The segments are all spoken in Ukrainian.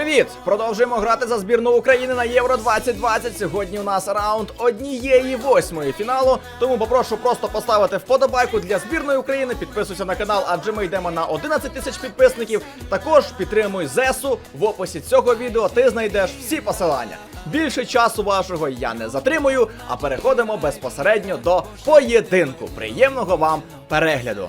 Привіт! Продовжуємо грати за збірну України на Євро 2020. Сьогодні у нас раунд однієї восьмої фіналу. Тому попрошу просто поставити вподобайку для збірної України. Підписуйся на канал, адже ми йдемо на 11 тисяч підписників. Також підтримуй ЗЕСУ. В описі цього відео ти знайдеш всі посилання. Більше часу вашого я не затримую, а переходимо безпосередньо до поєдинку. Приємного вам перегляду!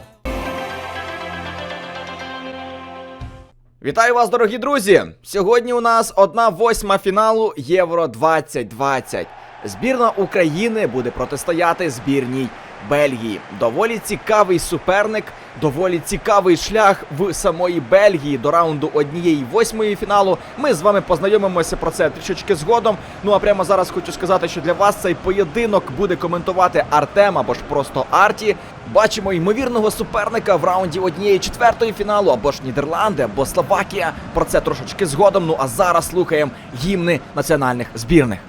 Вітаю вас, дорогі друзі! Сьогодні у нас одна восьма фіналу Євро 2020. Збірна України буде протистояти збірній Бельгії. Доволі цікавий суперник, доволі цікавий шлях в самої Бельгії до раунду однієї восьмої фіналу. Ми з вами познайомимося про це трішечки згодом. Ну а прямо зараз хочу сказати, що для вас цей поєдинок буде коментувати Артем або ж просто Арті. Бачимо ймовірного суперника в раунді однієї четвертої фіналу, або ж Нідерланди, або Словакія. Про це трошечки згодом. Ну а зараз слухаємо гімни національних збірних.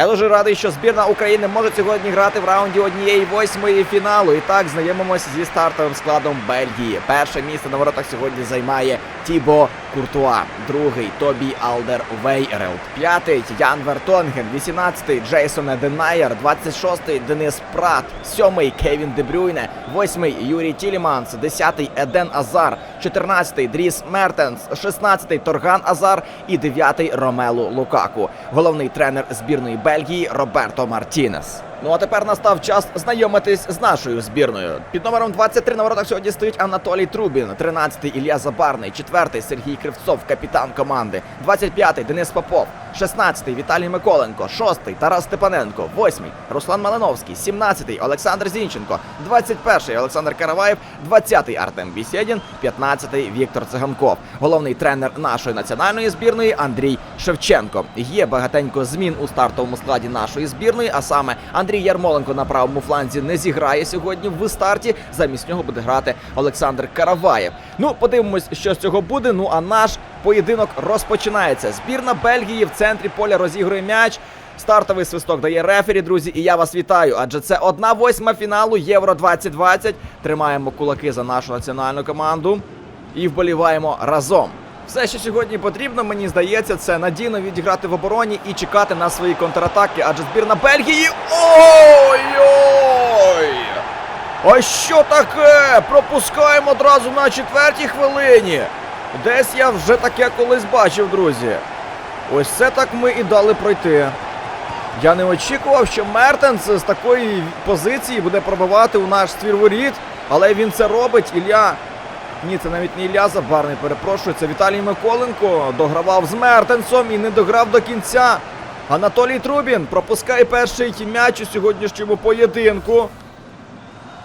Я дуже радий, що збірна України може сьогодні грати в раунді однієї восьмої фіналу. І так знайомимося зі стартовим складом Бельгії. Перше місце на воротах сьогодні займає Тібо Куртуа, другий Тобі Алдер Вейрелд, п'ятий Ян Вертонген, 18-й Джейсон Денайер, 26-й Денис Прат, сьомий Кевін Дебрюйне, восьмий Юрій Тіліманс, 10-й Еден Азар, 14-й Дріс Мертенс, 16-й Торган Азар. І 9-й Ромелу Лукаку. Головний тренер збірної Бельгії Роберто Мартінес. Ну а тепер настав час знайомитись з нашою збірною. Під номером 23 на воротах сьогодні стоїть Анатолій Трубін, 13-й Ілля Забарний, 4-й Сергій Кривцов, капітан команди, 25-й Денис Попов, 16-й Віталій Миколенко, 6-й Тарас Степаненко, 8-й Руслан Малиновський, 17-й Олександр Зінченко, 21-й Олександр Караваєв, 20-й Артем Бісєдін, 15-й Віктор Циганков. Головний тренер нашої національної збірної Андрій Шевченко. Є багатенько змін у стартовому складі нашої збірної, а саме Андрій Ярмоленко на правому фланзі не зіграє сьогодні в старті. Замість нього буде грати Олександр Караваєв. Ну, подивимось, що з цього буде. Ну а наш поєдинок розпочинається. Збірна Бельгії в центрі поля розігрує м'яч. Стартовий свисток дає рефері, друзі, і я вас вітаю. Адже це одна восьма фіналу Євро 2020. Тримаємо кулаки за нашу національну команду і вболіваємо разом. Все, що сьогодні потрібно, мені здається, це надійно відіграти в обороні і чекати на свої контратаки, адже збірна Бельгії. Ой-ой! А що таке? Пропускаємо одразу на четвертій хвилині. Десь я вже таке колись бачив, друзі. Ось це так ми і дали пройти. Я не очікував, що Мертенс з такої позиції буде пробивати у наш ствір воріт, але він це робить. Ілля. Ні, це навіть не Ілля Забарний, перепрошую. Це Віталій Миколенко догравав з Мертенсом і не дограв до кінця. Анатолій Трубін пропускає перший м'яч у сьогоднішньому поєдинку.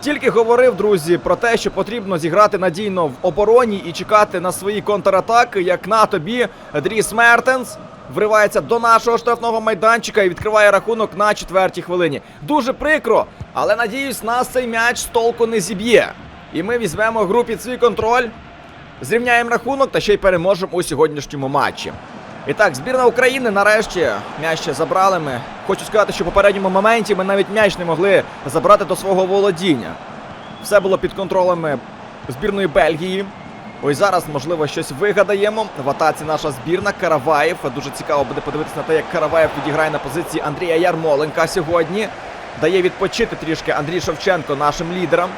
Тільки говорив, друзі, про те, що потрібно зіграти надійно в обороні і чекати на свої контратаки, як на тобі Дріс Мертенс вривається до нашого штрафного майданчика і відкриває рахунок на четвертій хвилині. Дуже прикро, але надіюсь, нас цей м'яч з толку не зіб'є. І ми візьмемо гру під свій контроль, зрівняємо рахунок та ще й переможемо у сьогоднішньому матчі. І так, збірна України нарешті м'яч ще забрали ми. Хочу сказати, що в попередньому моменті ми навіть м'яч не могли забрати до свого володіння. Все було під контролем збірної Бельгії. Ось зараз, можливо, щось вигадаємо. В атаці наша збірна Караваєв. Дуже цікаво буде подивитися на те, як Караваєв відіграє на позиції Андрія Ярмоленка сьогодні. Дає відпочити трішки Андрій Шевченко нашим лідерам.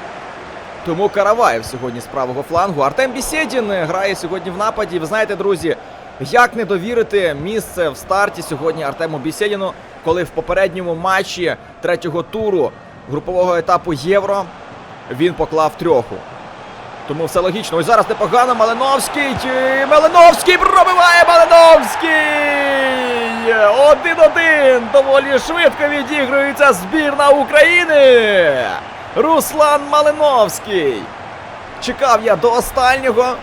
Тому Караваєв сьогодні з правого флангу. Артем Бісєдін грає сьогодні в нападі. Ви знаєте, друзі, як не довірити місце в старті сьогодні Артему Бісєдіну, коли в попередньому матчі третього туру групового етапу Євро він поклав трьоху. Тому все логічно. Ось зараз непогано. Малиновський. Малиновський пробиває Малиновський! Один-один. Доволі швидко відігрується збірна України. Руслан Малиновський. Чекав я до останнього.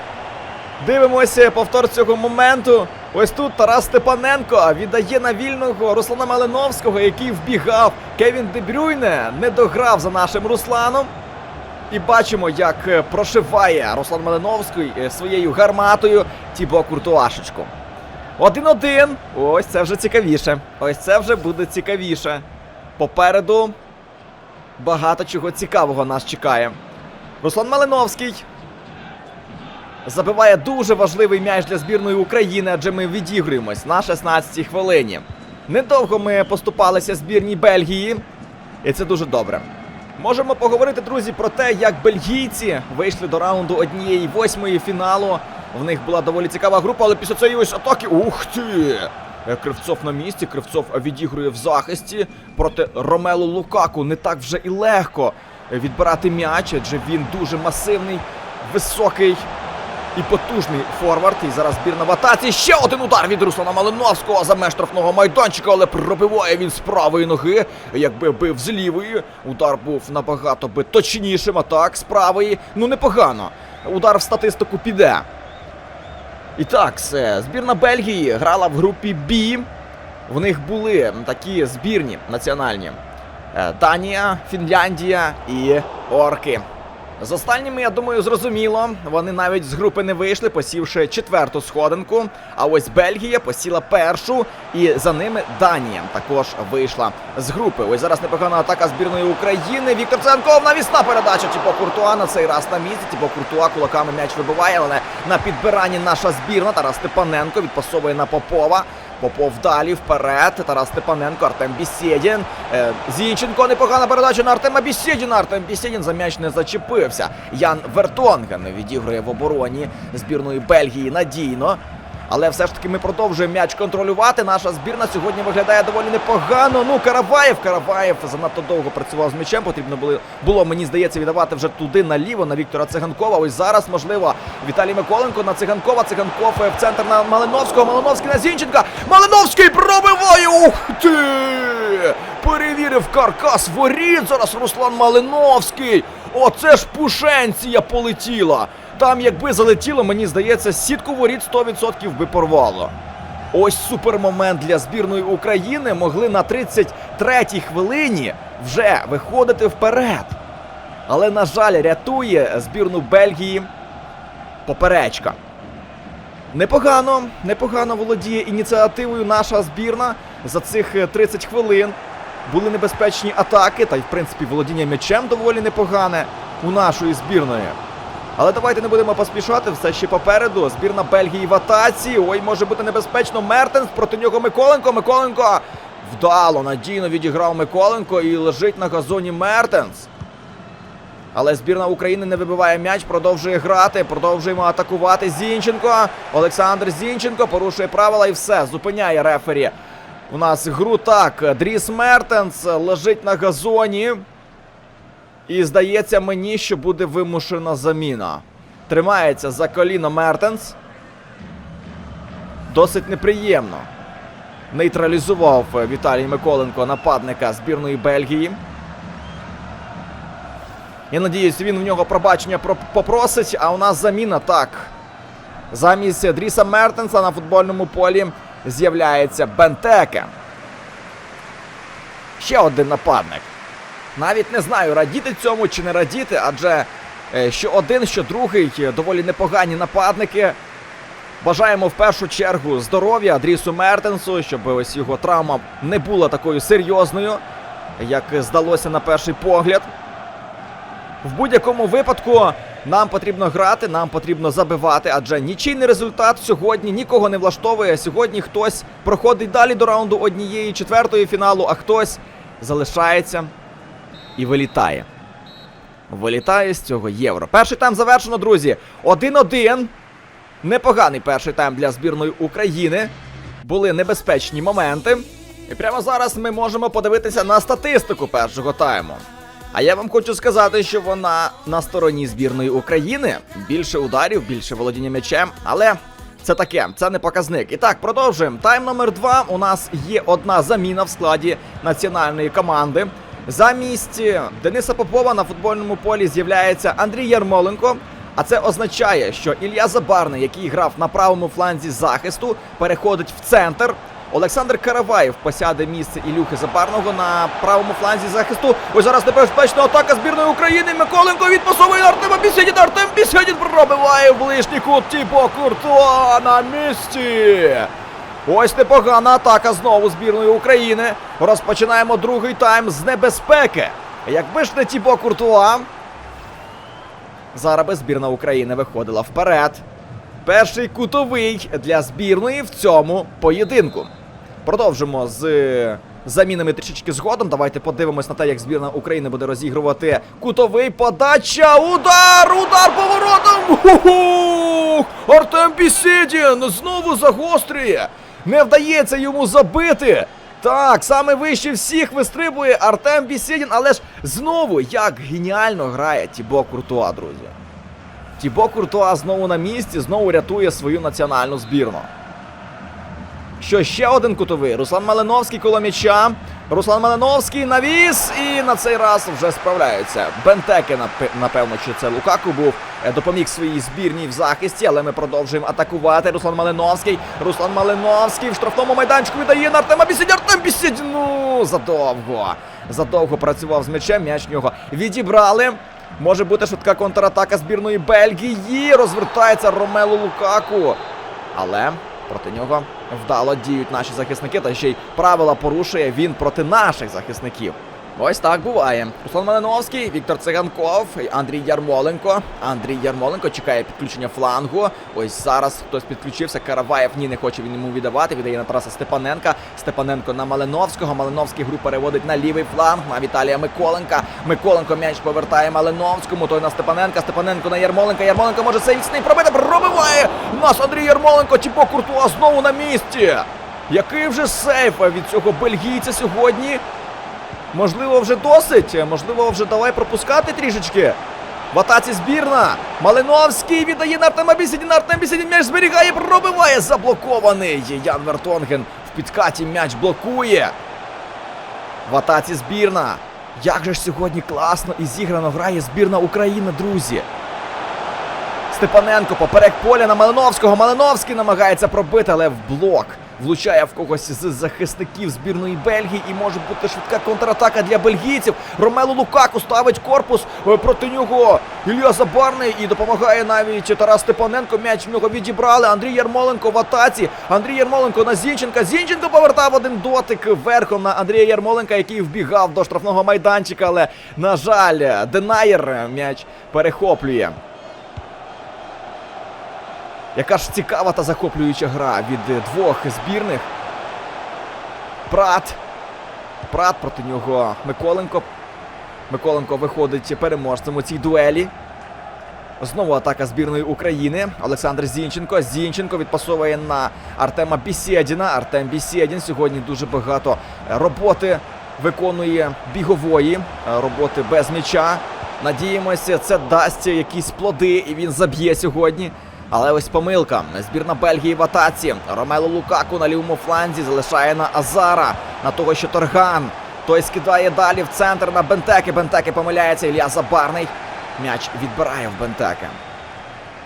Дивимося повтор цього моменту. Ось тут Тарас Степаненко віддає на вільного Руслана Малиновського, який вбігав. Кевін Дебрюйне не дограв за нашим Русланом. І бачимо, як е, прошиває Руслан Малиновський е, своєю гарматою Тібо Куртуашечку. Один-один. Ось це вже цікавіше. Ось це вже буде цікавіше. Попереду багато чого цікавого нас чекає. Руслан Малиновський забиває дуже важливий м'яч для збірної України, адже ми відігруємось на 16-й хвилині. Недовго ми поступалися збірній Бельгії, і це дуже добре. Можемо поговорити, друзі, про те, як бельгійці вийшли до раунду однієї восьмої фіналу. В них була доволі цікава група, але після цієї ось атаки. Ух ти! Е, Кривцов на місці. Кривцов відігрує в захисті проти Ромелу Лукаку. Не так вже і легко відбирати м'яч, адже він дуже масивний, високий і потужний форвард. І зараз збірна в атаці. Ще один удар від Руслана Малиновського за меж штрафного майданчика, але пробиває він з правої ноги. Якби бив з лівої, удар був набагато би точнішим. А так, з правої. Ну непогано. Удар в статистику піде. І так, все. збірна Бельгії грала в групі Бі. В них були такі збірні національні: Е, Данія, Фінляндія і Орки. З останніми, я думаю, зрозуміло. Вони навіть з групи не вийшли, посівши четверту сходинку. А ось Бельгія посіла першу, і за ними Данія також вийшла з групи. Ось зараз непогана атака збірної України. Віктор Ценков навісна передача. Тіпо Куртуа на цей раз на місці. Тіпо Куртуа кулаками м'яч вибиває, але на підбиранні наша збірна. Тарас Степаненко відпасовує на Попова. Попов далі вперед. Тарас Степаненко, Артем Бісєдін. Е, Зінченко непогана передача на Артема Бісєдіна. Артем Бісєдін за м'яч не зачепився. Ян Вертонген відігрує в обороні збірної Бельгії надійно. Але все ж таки ми продовжуємо м'яч контролювати. Наша збірна сьогодні виглядає доволі непогано. Ну, Караваєв, Караваєв занадто довго працював з м'ячем. Потрібно було, було, мені здається, віддавати вже туди наліво на Віктора Циганкова. Ось зараз, можливо, Віталій Миколенко на Циганкова. Циганков е, в центр на Малиновського. Малиновський на Зінченка. Малиновський пробиває! Ух ти! Перевірив каркас воріт. Зараз Руслан Малиновський. Оце ж пушенція полетіла. Там, якби залетіло, мені здається, сітку воріт 100% би порвало. Ось супермомент для збірної України могли на 33-й хвилині вже виходити вперед. Але, на жаль, рятує збірну Бельгії поперечка. Непогано, непогано володіє ініціативою наша збірна за цих е, 30 хвилин. Були небезпечні атаки, та й в принципі володіння м'ячем доволі непогане у нашої збірної. Але давайте не будемо поспішати, все ще попереду. Збірна Бельгії в атаці. Ой, може бути небезпечно. Мертенс проти нього Миколенко. Миколенко вдало, надійно відіграв Миколенко і лежить на газоні Мертенс. Але збірна України не вибиває м'яч, продовжує грати, продовжуємо атакувати. Зінченко. Олександр Зінченко порушує правила і все. Зупиняє рефері. У нас гру так. Дріс Мертенс лежить на газоні. І здається мені, що буде вимушена заміна. Тримається за коліно Мертенс. Досить неприємно. Нейтралізував е, Віталій Миколенко нападника збірної Бельгії. Я надіюсь, він в нього пробачення попросить, а у нас заміна так. Замість Дріса Мертенса на футбольному полі з'являється Бентеке. Ще один нападник. Навіть не знаю, радіти цьому чи не радіти, адже е, що один, що другий е, доволі непогані нападники. Бажаємо в першу чергу здоров'я Дрісу Мертенсу, щоб ось його травма не була такою серйозною, як здалося на перший погляд. В будь-якому випадку нам потрібно грати, нам потрібно забивати, адже нічийний результат сьогодні нікого не влаштовує. Сьогодні хтось проходить далі до раунду однієї четвертої фіналу, а хтось залишається і вилітає. Вилітає з цього євро. Перший тайм завершено, друзі. 1-1. Непоганий перший тайм для збірної України. Були небезпечні моменти. І прямо зараз ми можемо подивитися на статистику першого тайму. А я вам хочу сказати, що вона на стороні збірної України. Більше ударів, більше володіння м'ячем, але це таке, це не показник. І так, продовжуємо. Тайм номер два. У нас є одна заміна в складі національної команди. Замість Дениса Попова на футбольному полі з'являється Андрій Ярмоленко. А це означає, що Ілля Забарний, який грав на правому фланзі захисту, переходить в центр. Олександр Караваєв посяде місце Ілюхи Забарного на правому фланзі захисту. Ось зараз небезпечна атака збірної України. Миколенко відпасовує Артема Бісєдін. Артем Бісєдін пробиває в ближній кут Тібо Куртуа на місці. Ось непогана атака знову збірної України. Розпочинаємо другий тайм з небезпеки. Якби ж не Тібо Куртуа, зараз збірна України виходила вперед. Перший кутовий для збірної в цьому поєдинку. Продовжимо з е, замінами трішечки згодом. Давайте подивимось на те, як збірна України буде розігрувати кутовий подача. Удар! Удар поворотом! Артем Бісідін знову загострює. Не вдається йому забити. Так, саме вище всіх вистрибує Артем Бісідін, але ж знову як геніально грає Тібо Куртуа, друзі. Тібо Куртуа знову на місці, знову рятує свою національну збірну. Що ще один кутовий? Руслан Малиновський коло м'яча. Руслан Малиновський навіс і на цей раз вже справляються. Бентеки, напевно, що це Лукаку був. е, Допоміг своїй збірній в захисті, але ми продовжуємо атакувати. Руслан Малиновський. Руслан Малиновський в штрафному майданчику віддає на Артема Бісідь. Артем Бісідь, ну задовго. Задовго працював з м'ячем, м'яч нього відібрали. Може бути швидка контратака збірної Бельгії. Розвертається Ромело Лукаку. Але проти нього вдало діють наші захисники, та ще й правила порушує він проти наших захисників. Ось так буває. Руслан Малиновський, Віктор Циганков, Андрій Ярмоленко. Андрій Ярмоленко чекає підключення флангу. Ось зараз хтось підключився. Караваєв ні, не хоче він йому віддавати. Віддає на Тараса Степаненка. Степаненко на Малиновського. Малиновський гру переводить на лівий фланг. На Віталія Миколенка. Миколенко м'яч повертає Малиновському. Той на Степаненка. Степаненко на Ярмоленка. Ярмоленко може сейфсний пробити. Пробиває нас Андрій Ярмоленко. Тіпо Куртуа знову на місці. Який вже сейф від цього бельгійця сьогодні? Можливо, вже досить. Можливо, вже давай пропускати трішечки. В атаці збірна. Малиновський віддає на Артема Бісідіна. Артем Бісідін м'яч зберігає, пробиває. Заблокований. Ян Вертонген в підкаті м'яч блокує. В атаці збірна. Як же ж сьогодні класно і зіграно грає збірна України, друзі. Степаненко поперек поля на Малиновського. Малиновський намагається пробити, але в блок. Влучає в когось з захисників збірної Бельгії і може бути швидка контратака для бельгійців. Ромело Лукаку ставить корпус е, проти нього. Ілля Забарний і допомагає навіть Тарас Степаненко. М'яч в нього відібрали. Андрій Ярмоленко в атаці. Андрій Ярмоленко на Зінченка. Зінченко повертав один дотик верхом на Андрія Ярмоленка, який вбігав до штрафного майданчика. Але, на жаль, Денаєр м'яч перехоплює. Яка ж цікава та захоплююча гра від двох збірних. Прат. Прат проти нього Миколенко. Миколенко виходить переможцем у цій дуелі. Знову атака збірної України. Олександр Зінченко. Зінченко відпасовує на Артема Бісєдіна. Артем Бісєдін сьогодні дуже багато роботи виконує бігової, роботи без м'яча. Надіємося, це дасть якісь плоди, і він заб'є сьогодні. Але ось помилка. Збірна Бельгії в атаці. Ромело Лукаку на лівому фланзі залишає на Азара. На того, що Торган. Той скидає далі в центр на Бентеки. Бентеки помиляється. Ілля Забарний. М'яч відбирає в Бентеки.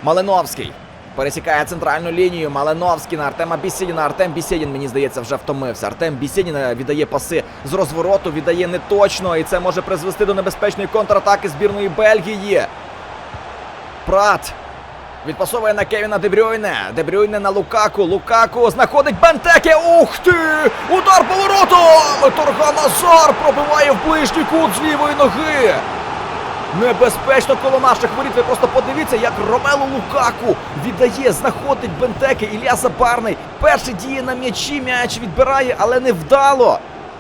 Малиновський. Пересікає центральну лінію. Малиновський на Артема Бісідіна. Артем Бісідін, мені здається, вже втомився. Артем Бісідін е, віддає паси з розвороту, віддає неточно. І це може призвести до небезпечної контратаки збірної Бельгії. Прат. Відпасовує на Кевіна Дебрюйне. Дебрюйне на Лукаку. Лукаку знаходить Бентеке. Ух ти! Удар поворотом! Торган Азар пробиває в ближній кут з лівої ноги. Небезпечно коло наших воріт. Ви просто подивіться, як Ромело Лукаку віддає, знаходить Бентеки. Ілля Забарний. Перший діє на м'ячі, м'яч відбирає, але не вдало.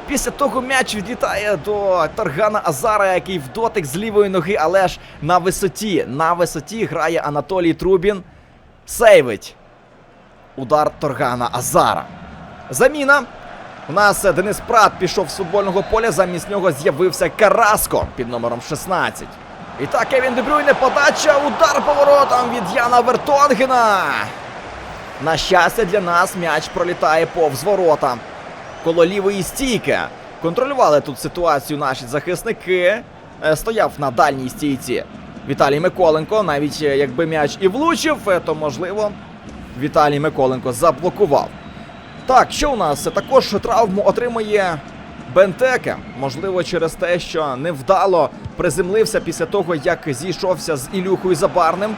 Після того м'яч відлітає до Торгана Азара, який в дотик з лівої ноги, але ж на висоті. На висоті грає Анатолій Трубін. Сейвить. Удар Торгана Азара. Заміна. У нас Денис Прат пішов з футбольного поля, замість нього з'явився Караско під номером 16. І так, Кевін Дебрюйне, подача, удар поворотом від Яна Вертонгена. На щастя, для нас м'яч пролітає повз ворота. Коло лівої стійки. Контролювали тут ситуацію наші захисники. Е, Стояв на дальній стійці Віталій Миколенко. Навіть е, якби м'яч і влучив, е, то можливо Віталій Миколенко заблокував. Так, що у нас? Також травму отримує Бентеке. Можливо, через те, що невдало приземлився після того, як зійшовся з Ілюхою Забарним.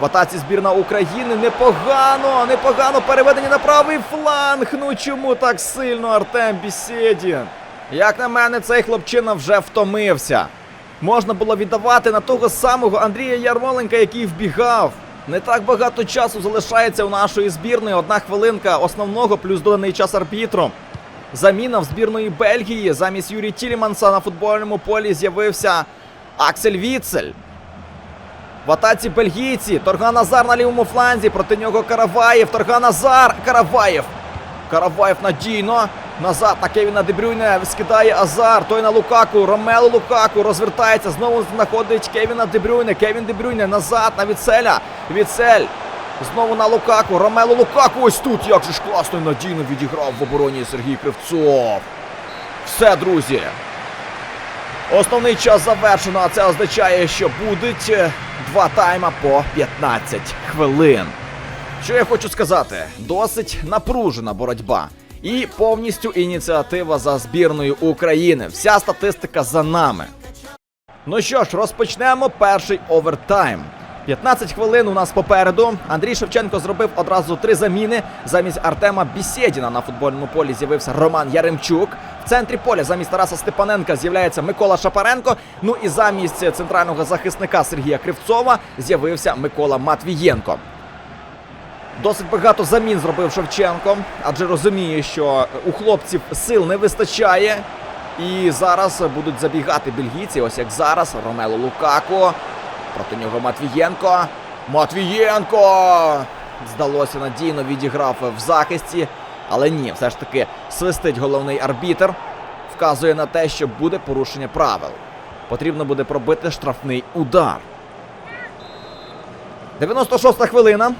В атаці збірна України непогано, непогано переведені на правий фланг. Ну чому так сильно Артем Бісєдін? Як на мене, цей хлопчина вже втомився. Можна було віддавати на того самого Андрія Ярмоленка, який вбігав. Не так багато часу залишається у нашої збірної. Одна хвилинка основного плюс доданий час арбітром. Заміна в збірної Бельгії. Замість Юрія Тіліманса на футбольному полі з'явився Аксель Віцель. В атаці бельгійці. Торган Азар на лівому фланзі. Проти нього Караваєв. Торган Азар. Караваєв. Караваєв надійно. Назад на Кевіна Дебрюйне скидає Азар. Той на Лукаку. Ромело Лукаку розвертається. Знову знаходить Кевіна Дебрюйне. Кевін Дебрюйне назад на Віцеля. Віцель. Знову на Лукаку. Ромело Лукаку. Ось тут. Як же ж класно і надійно відіграв в обороні Сергій Кривцов. Все, друзі. Основний час завершено, а це означає, що будуть е, два тайма по 15 хвилин. Що я хочу сказати? Досить напружена боротьба. І повністю ініціатива за збірною України. Вся статистика за нами. Ну що ж, розпочнемо перший овертайм. 15 хвилин у нас попереду. Андрій Шевченко зробив одразу три заміни. Замість Артема Бісєдіна на футбольному полі з'явився Роман Яремчук. В центрі поля замість Тараса Степаненка з'являється Микола Шапаренко. Ну і замість центрального захисника Сергія Кривцова з'явився Микола Матвієнко. Досить багато замін зробив Шевченко, адже розуміє, що у хлопців сил не вистачає. І зараз будуть забігати бельгійці. Ось як зараз Ромело Лукако. Проти нього Матвієнко. Матвієнко! Здалося надійно відіграв в захисті. Але ні, все ж таки свистить головний арбітр. Вказує на те, що буде порушення правил. Потрібно буде пробити штрафний удар. 96-та хвилина.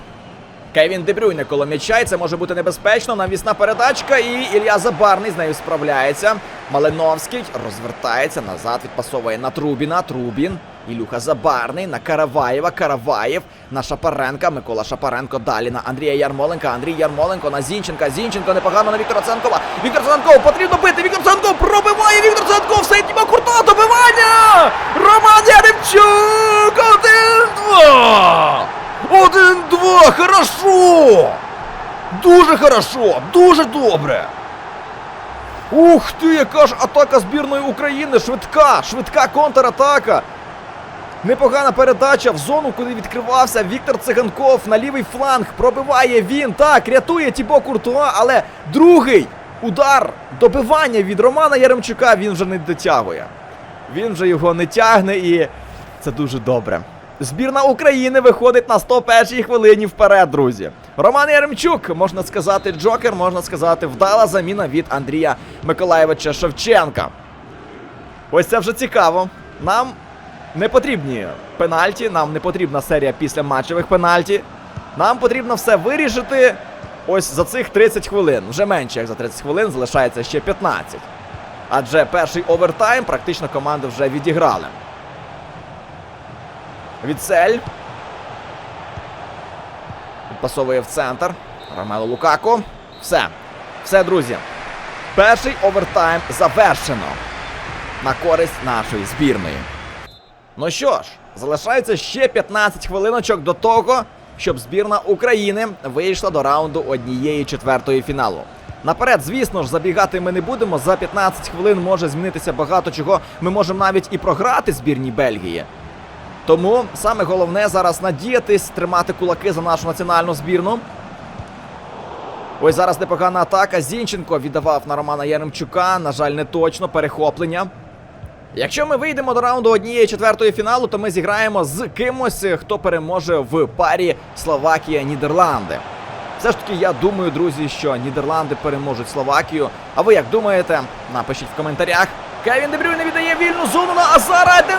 Кевін Дебрюйне коло м'яча, і це може бути небезпечно. Навісна передачка, і Ілля Забарний з нею справляється. Малиновський розвертається назад, відпасовує на Трубіна. Трубін. Ілюха Забарний на Караваєва. Караваєв на Шапаренка. Микола Шапаренко далі на Андрія Ярмоленка. Андрій Ярмоленко на Зінченка. Зінченко непогано на Віктора Ценкова. Віктор Ценков потрібно бити. Віктор Ценков пробиває. Віктор Ценков все Діма Куртова добивання. Роман Яремчук. Один-два. Один-два. Хорошо. Дуже хорошо. Дуже добре. Ух ти, яка ж атака збірної України! Швидка! Швидка контратака! Непогана передача в зону, куди відкривався Віктор Циганков на лівий фланг. Пробиває він. Так, рятує Тібо Куртуа, але другий удар добивання від Романа Яремчука він вже не дотягує. Він вже його не тягне і це дуже добре. Збірна України виходить на 101-й хвилині вперед, друзі. Роман Яремчук, можна сказати, Джокер, можна сказати, вдала заміна від Андрія Миколаєвича Шевченка. Ось це вже цікаво. Нам не потрібні пенальті, нам не потрібна серія після матчевих пенальті. Нам потрібно все вирішити ось за цих 30 хвилин. Вже менше, як за 30 хвилин, залишається ще 15. Адже перший овертайм практично команди вже відіграли. Відсель. Відпасовує в центр. Ромело Лукако. Все. Все, друзі. Перший овертайм завершено. На користь нашої збірної. Ну що ж, залишається ще 15 хвилиночок до того, щоб збірна України вийшла до раунду однієї четвертої фіналу. Наперед, звісно ж, забігати ми не будемо. За 15 хвилин може змінитися багато чого. Ми можемо навіть і програти збірній Бельгії. Тому саме головне зараз надіятись, тримати кулаки за нашу національну збірну. Ось зараз непогана атака. Зінченко віддавав на Романа Яремчука. На жаль, не точно. Перехоплення. Якщо ми вийдемо до раунду однієї четвертої фіналу, то ми зіграємо з кимось, хто переможе в парі Словакія-Нідерланди. Все ж таки, я думаю, друзі, що Нідерланди переможуть Словакію. А ви як думаєте? Напишіть в коментарях. Кевін Дебрюйне віддає вільну зону на Азара. Де?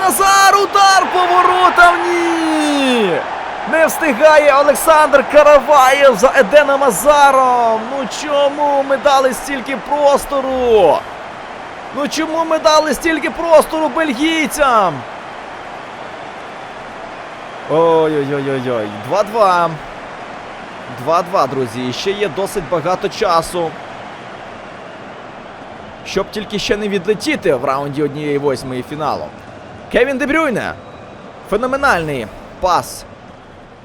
Удар по воротам. Ні! Не встигає Олександр Караваєв за Еденом Азаром. Ну чому ми дали стільки простору? Ну чому ми дали стільки простору бельгійцям? Ой-ой-ой-ой-ой. 2-2. 2-2, друзі. Ще є досить багато часу. Щоб тільки ще не відлетіти в раунді однієї восьмої фіналу. Кевін Дебрюйне. Феноменальний пас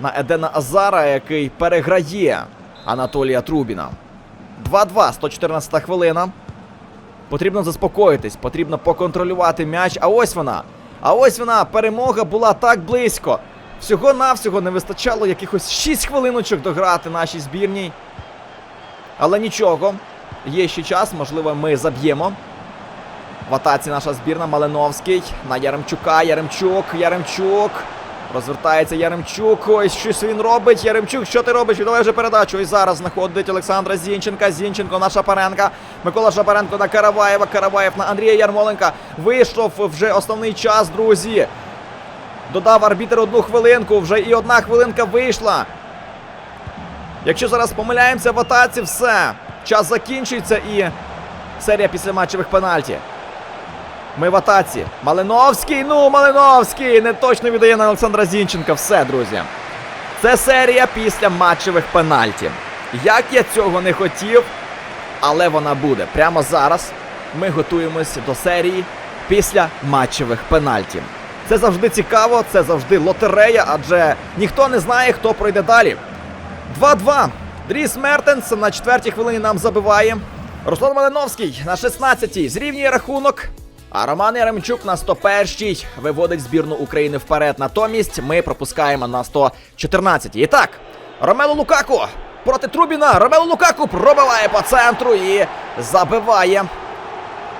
на Едена Азара, який переграє Анатолія Трубіна. 2-2, 114 хвилина. Потрібно заспокоїтись, потрібно поконтролювати м'яч. А ось вона. А ось вона. Перемога була так близько. Всього-навсього не вистачало якихось 6 хвилиночок дограти нашій збірній. Але нічого. Є ще час, можливо, ми заб'ємо. В атаці наша збірна Малиновський. На Яремчука. Яремчук. Яремчук. Розвертається Яремчук. Ось щось він робить. Яремчук, що ти робиш? Віддавай вже передачу. І зараз знаходить Олександра Зінченка. Зінченко на Шапаренка. Микола Шапаренко на Караваєва. Караваєв на Андрія Ярмоленка. Вийшов вже основний час, друзі. Додав арбітер одну хвилинку. Вже і одна хвилинка вийшла. Якщо зараз помиляємося в атаці, все. Час закінчується і серія після матчевих пенальті. Ми в атаці. Малиновський, ну, Малиновський! Не точно віддає на Олександра Зінченка. Все, друзі. Це серія після матчевих пенальті. Як я цього не хотів, але вона буде. Прямо зараз ми готуємося до серії після матчевих пенальті. Це завжди цікаво, це завжди лотерея, адже ніхто не знає, хто пройде далі. 2-2. Дріс Мертенс на четвертій хвилині нам забиває. Руслан Малиновський на 16-й зрівнює рахунок. А Роман Яремчук на 101-й виводить збірну України вперед. Натомість ми пропускаємо на 114-й. І так, Ромело Лукаку проти Трубіна. Ромело Лукаку пробиває по центру і забиває.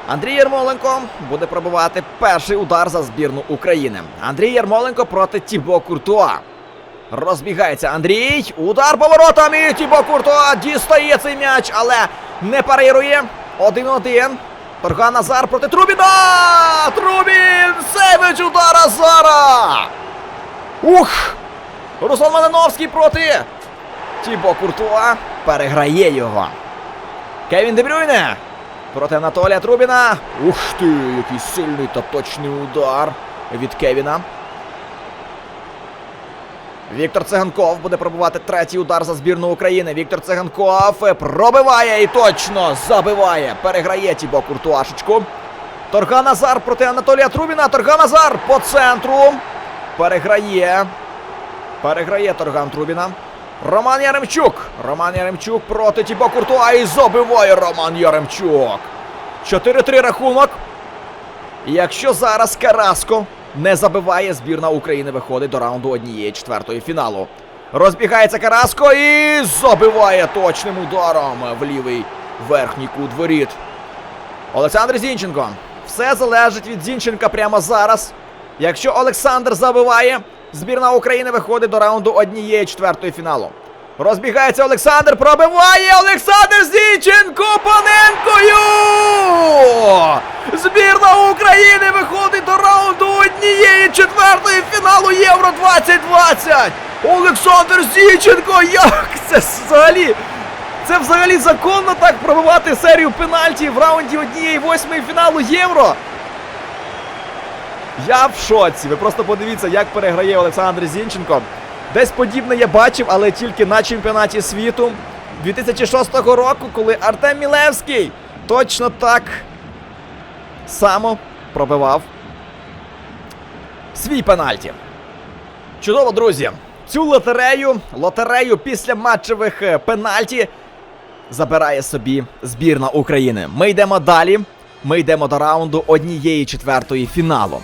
Андрій Єрмоленко буде пробивати перший удар за збірну України. Андрій Єрмоленко проти Тібо Куртуа. Розбігається Андрій. Удар поворотом і Тібо Куртуа дістає цей м'яч, але не парирує. 1-1. Торган Азар проти Трубіна! Трубін! Сейвич удар Азара! Ух! Руслан Малиновський проти Тібо Куртуа переграє його. Кевін Дебрюйне проти Анатолія Трубіна. Ух ти, який сильний та точний удар від Кевіна. Віктор Циганков буде пробувати третій удар за збірну України. Віктор Циганков пробиває і точно забиває. Переграє Тібо Куртуашечку. Торган Назар проти Анатолія Трубіна. Торган Назар по центру. Переграє. Переграє Торган Трубіна. Роман Яремчук. Роман Яремчук проти Тібо Куртуа і забиває Роман Яремчук. 4-3 рахунок. Якщо зараз Караско не забиває, збірна України виходить до раунду однієї четвертої фіналу. Розбігається Караско і забиває точним ударом в лівий верхній кут воріт. Олександр Зінченко. Все залежить від Зінченка прямо зараз. Якщо Олександр забиває, збірна України виходить до раунду однієї четвертої фіналу. Розбігається Олександр, пробиває Олександр Зінченко опоненкою! Збірна України виходить до раунду однієї четвертої фіналу Євро 2020! Олександр Зінченко! Як це взагалі? Це взагалі законно так пробивати серію пенальті в раунді однієї восьмої фіналу Євро? Я в шоці. Ви просто подивіться, як переграє Олександр Зінченко. Десь подібне я бачив, але тільки на чемпіонаті світу 2006 року, коли Артем Мілевський точно так само пробивав свій пенальті. Чудово, друзі! Цю лотерею, лотерею після матчевих е, пенальті забирає собі збірна України. Ми йдемо далі. Ми йдемо до раунду однієї четвертої фіналу.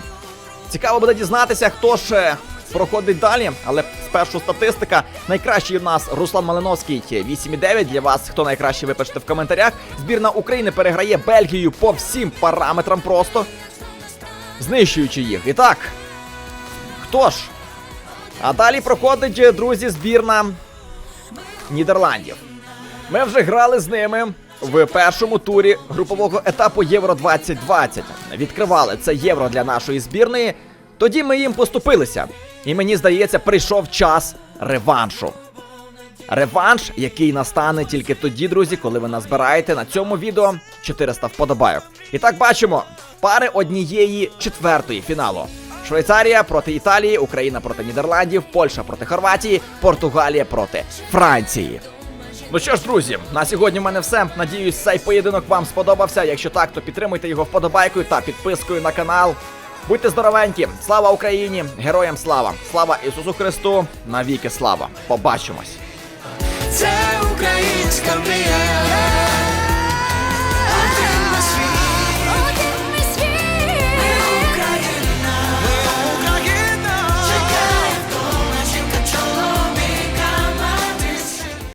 Цікаво буде дізнатися, хто ж е, проходить далі, але спершу статистика. Найкращий у нас Руслан Малиновський 8,9. Для вас хто найкраще ви пишете в коментарях. Збірна України переграє Бельгію по всім параметрам просто, знищуючи їх. І так, хто ж? А далі проходить, е, друзі, збірна Нідерландів. Ми вже грали з ними в першому турі групового етапу Євро 2020. Відкривали це євро для нашої збірної. Тоді ми їм поступилися. І мені здається, прийшов час реваншу. Реванш, який настане тільки тоді, друзі, коли ви назбираєте на цьому відео 400 вподобайок. І так бачимо, пари однієї четвертої фіналу. Швейцарія проти Італії, Україна проти Нідерландів, Польща проти Хорватії, Португалія проти Франції. Ну що ж, друзі, на сьогодні в мене все. Надіюсь, цей поєдинок вам сподобався. Якщо так, то підтримуйте його вподобайкою та підпискою на канал. Будьте здоровенькі! Слава Україні! Героям слава! Слава Ісусу Христу! Навіки слава! Побачимось! Це українська мрія,